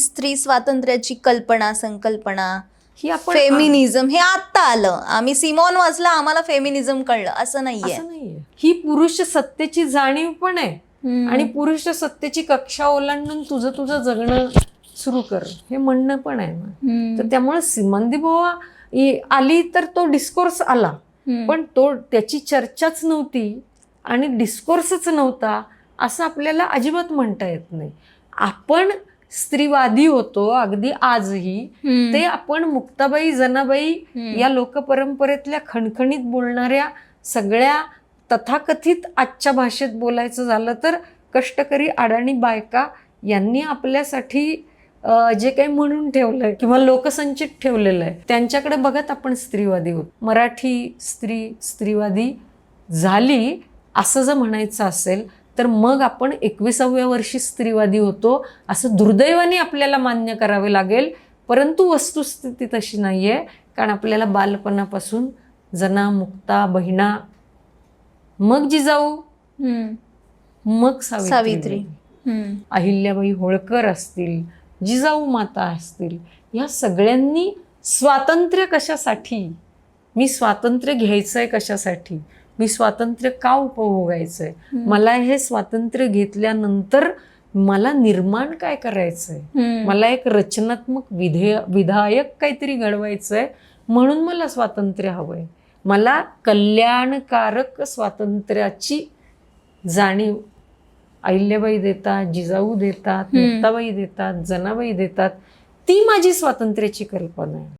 स्त्री स्वातंत्र्याची कल्पना संकल्पना ही आपण फेमिनिझम हे आत्ता आलं. आम्ही सिमॉन वाचलं आम्हाला फेमिनिझम कळलं. असं नाहीये. असं नाहीये. ही पुरुष सत्तेची जाणीव पण आहे. आणि पुरुष सत्तेची कक्षा ओलांडून तुझं तुझं जगणं सुरू कर. हे म्हणणं पण आहे ना. तर त्यामुळे सिमंदी बोवा आली तर तो डिस्कोर्स आला. पण तो त्याची चर्चाच नव्हती आणि डिस्कोर्सच नव्हता असं आपल्याला अजिबात म्हणता येत नाही. आपण स्त्रीवादी होतो अगदी आजही. ते आपण मुक्ताबाई जनाबाई. या लोकपरंपरेतल्या खणखणीत बोलणाऱ्या सगळ्या तथाकथित आजच्या भाषेत बोलायचं झालं तर कष्टकरी अडाणी बायका यांनी आपल्यासाठी जे काही म्हणून ठेवलंय किंवा लोकसंचित ठेवलेलं आहे त्यांच्याकडे बघत आपण स्त्रीवादी होत मराठी स्त्री स्त्रीवादी झाली असं जर म्हणायचं असेल तर मग आपण एकविसाव्या वर्षी स्त्रीवादी होतो असं दुर्दैवाने आपल्याला मान्य करावे लागेल. परंतु वस्तुस्थिती तशी नाही आहे कारण आपल्याला बालपणापासून जना मुक्ता बहिणा मग जिजाऊ. मग सावित्री. अहिल्याबाई होळकर असतील जिजाऊ माता असतील या सगळ्यांनी स्वातंत्र्य कशासाठी? मी स्वातंत्र्य घ्यायचंय कशासाठी? मी स्वातंत्र्य का उपभोगायचंय. मला हे स्वातंत्र्य घेतल्यानंतर मला निर्माण काय करायचंय. मला एक रचनात्मक विधेय विधायक काहीतरी घडवायचंय म्हणून मला स्वातंत्र्य हवंय मला कल्याणकारक स्वातंत्र्याची जाणीव अहिल्याबाई देतात जिजाऊ देतात. मुक्ताबाई देतात जनाबाई देतात ती माझी स्वातंत्र्याची कल्पना आहे